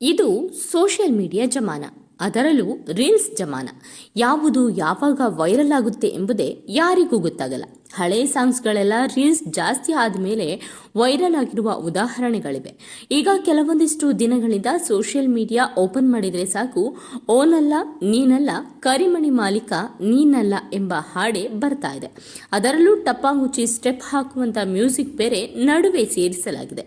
ಇದು social media ಜಮಾನ. ಅದರಲ್ಲೂ reels ಜಮಾನ. ಯಾವುದು ಯಾವಾಗ ವೈರಲ್ ಆಗುತ್ತೆ ಎಂಬುದೇ ಯಾರಿಗೂ ಗೊತ್ತಾಗಲ್ಲ. ಹಳೆ ಸಾಂಗ್ಸ್ಗಳೆಲ್ಲ ರೀಲ್ಸ್ ಜಾಸ್ತಿ ಆದಮೇಲೆ ವೈರಲ್ ಆಗಿರುವ ಉದಾಹರಣೆಗಳಿವೆ. ಈಗ ಕೆಲವೊಂದಿಷ್ಟು ದಿನಗಳಿಂದ ಸೋಷಿಯಲ್ ಮೀಡಿಯಾ ಓಪನ್ ಮಾಡಿದರೆ ಸಾಕು, ಓನಲ್ಲ, ನೀನಲ್ಲ, ಕರಿಮಣಿ ಮಾಲೀಕ, ನೀನಲ್ಲ ಎಂಬ ಹಾಡೆ ಬರ್ತಾ ಇದೆ. ಅದರಲ್ಲೂ ಟಪ್ಪಾಂಗುಚಿ ಸ್ಟೆಪ್ ಹಾಕುವಂತ ಮ್ಯೂಸಿಕ್ ಬೇರೆ ನಡುವೆ ಸೇರಿಸಲಾಗಿದೆ.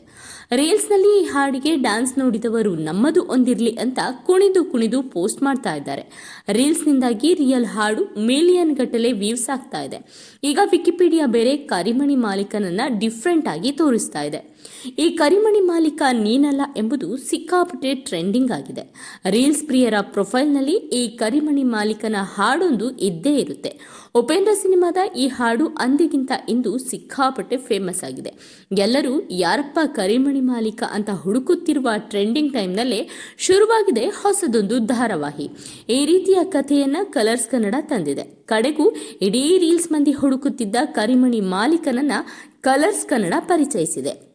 ರೀಲ್ಸ್ನಲ್ಲಿ ಈ ಹಾಡಿಗೆ ಡ್ಯಾನ್ಸ್ ನೋಡಿದವರು ನಮ್ಮದು ಒಂದಿರಲಿ ಅಂತ ಕುಣಿದು ಕುಣಿದು ಪೋಸ್ಟ್ ಮಾಡ್ತಾ ಇದ್ದಾರೆ. ರೀಲ್ಸ್ನಿಂದಾಗಿ ರಿಯಲ್ ಹಾಡು ಮಿಲಿಯನ್ ಗಟ್ಟಲೆ ವ್ಯೂಸ್ ಆಗ್ತಾ ಇದೆ. ಈಗ ವಿಕಿಪೀಡಿಯಾ ಬೇರೆ ಕರಿಮಣಿ ಮಾಲೀಕನನ್ನ ಡಿಫ್ರೆಂಟ್ ಆಗಿ ತೋರಿಸ್ತಾ ಇದೆ. ಈ ಕರಿಮಣಿ ಮಾಲೀಕ ನೀನಲ್ಲ ಎಂಬುದು ಸಿಕ್ಕಾಪಟ್ಟೆ ಟ್ರೆಂಡಿಂಗ್ ಆಗಿದೆ. ರೀಲ್ಸ್ ಪ್ರಿಯರ ಪ್ರೊಫೈಲ್ನಲ್ಲಿ ಈ ಕರಿಮಣಿ ಮಾಲೀಕನ ಹಾಡೊಂದು ಇದ್ದೇ ಇರುತ್ತೆ. ಉಪೇಂದ್ರ ಸಿನಿಮಾದ ಈ ಹಾಡು ಅಂದಿಗಿಂತ ಇಂದು ಸಿಕ್ಕಾಪಟ್ಟೆ ಫೇಮಸ್ ಆಗಿದೆ. ಎಲ್ಲರೂ ಯಾರಪ್ಪ ಕರಿಮಣಿ ಮಾಲೀಕ ಅಂತ ಹುಡುಕುತ್ತಿರುವ ಟ್ರೆಂಡಿಂಗ್ ಟೈಮ್ನಲ್ಲೇ ಶುರುವಾಗಿದೆ ಹೊಸದೊಂದು ಧಾರಾವಾಹಿ. ಈ ರೀತಿಯ ಕಥೆಯನ್ನು ಕಲರ್ಸ್ ಕನ್ನಡ ತಂದಿದೆ. ಕಡೆಗೂ ಇಡೀ ರೀಲ್ಸ್ ಮಂದಿ ಹುಡುಕುತ್ತಿದ್ದ ಕರಿಮಣಿ ಮಾಲೀಕನನ್ನ ಕಲರ್ಸ್ ಕನ್ನಡ ಪರಿಚಯಿಸಿದೆ.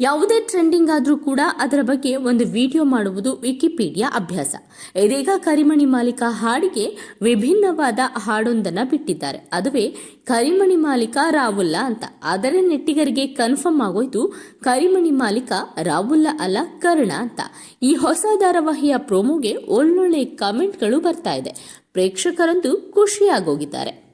ಯಾವುದೇ ಟ್ರೆಂಡಿಂಗ್ ಆದರೂ ಕೂಡ ಅದರ ಬಗ್ಗೆ ಒಂದು ವಿಡಿಯೋ ಮಾಡುವುದು ವಿಕಿಪೀಡಿಯಾ ಅಭ್ಯಾಸ. ಇದೀಗ ಕರಿಮಣಿ ಮಾಲೀಕ ಹಾಡಿಗೆ ವಿಭಿನ್ನವಾದ ಹಾಡೊಂದನ್ನು ಬಿಟ್ಟಿದ್ದಾರೆ. ಅದುವೇ ಕರಿಮಣಿ ಮಾಲೀಕ ರಾವುಲ್ಲ ಅಂತ. ಆದರೆ ನೆಟ್ಟಿಗರಿಗೆ ಕನ್ಫರ್ಮ್ ಆಗೋಯ್ತು ಕರಿಮಣಿ ಮಾಲೀಕ ರಾವುಲ್ಲ ಅಲ್ಲ ಕರ್ಣ ಅಂತ. ಈ ಹೊಸ ಧಾರಾವಾಹಿಯ ಪ್ರೋಮೋಗೆ ಒಳ್ಳೊಳ್ಳೆ ಕಮೆಂಟ್ಗಳು ಬರ್ತಾ ಇದೆ. ಪ್ರೇಕ್ಷಕರಂತೂ ಖುಷಿಯಾಗೋಗಿದ್ದಾರೆ.